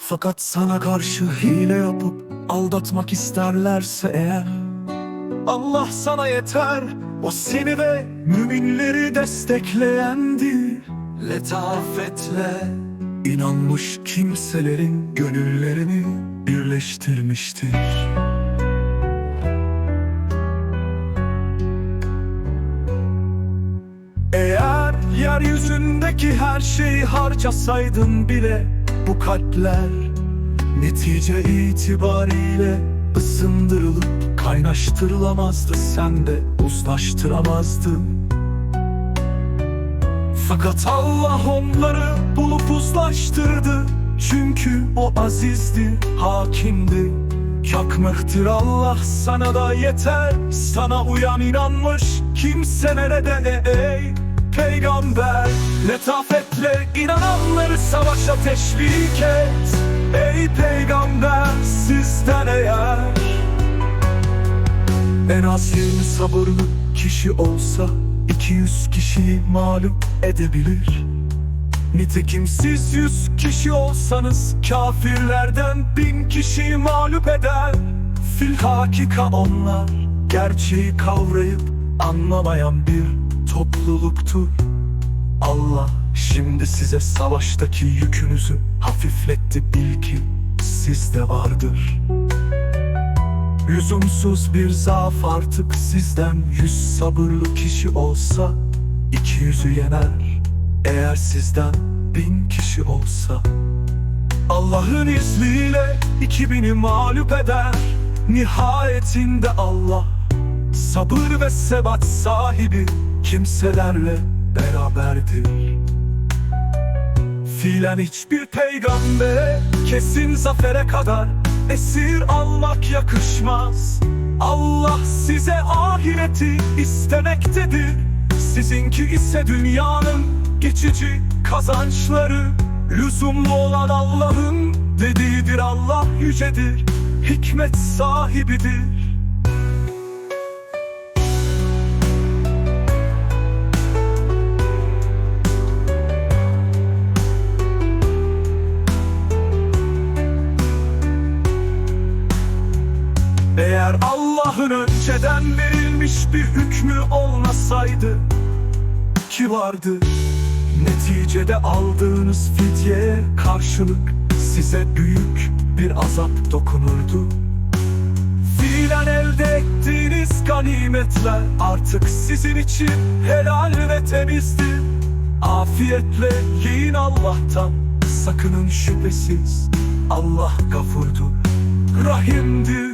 Fakat sana karşı hile yapıp aldatmak isterlerse eğer Allah sana yeter. O seni ve müminleri destekleyendir Letafetle inanmış kimselerin gönüllerini birleştirmiştir. Eğer yeryüzündeki her şeyi harcasaydın bile bu kalpler Netice itibariyle ısındırılıp kaynaştırılamazdı. Sen de uzlaştıramazdın Fakat Allah onları bulup uzlaştırdı. Çünkü o azizdi, hakimdi. Yakmıhtır Allah sana da yeter. Sana uyan inanmış kimse nerede? Ey Peygamber. Letafetle inananları savaşa teşvik et. Ey peygamber sizden eğer. En az 20 sabırlı kişi olsa 200 kişiyi mağlup edebilir. Nitekim siz yüz kişi olsanız Kafirlerden bin kişiyi mağlup eder. Fil hakika onlar Gerçeği kavrayıp anlamayan bir topluluktur Allah şimdi size savaştaki yükünüzü hafifletti. Bil ki sizde vardır. Lüzumsuz bir zaaf artık sizden. Yüz sabırlı kişi olsa iki yüzü yener. Eğer sizden bin kişi olsa. Allah'ın izniyle iki bini mağlup eder. Nihayetinde Allah sabır ve sebat sahibi kimselerle beraberdir. Fiilen hiçbir peygambere kesin zafere kadar esir almak yakışmaz. Allah size ahireti istemektedir. Sizinki ise dünyanın geçici kazançları. Lüzumlu olan Allah'ın dediğidir Allah yücedir Hikmet sahibidir Allah'ın önceden verilmiş bir hükmü olmasaydı Ki vardı Neticede aldığınız fidyeye karşılık Size büyük bir azap dokunurdu. Fiilen elde ettiğiniz ganimetler Artık sizin için helal ve temizdir Afiyetle yiyin Allah'tan Sakının şüphesiz Allah gafurdur. Rahimdir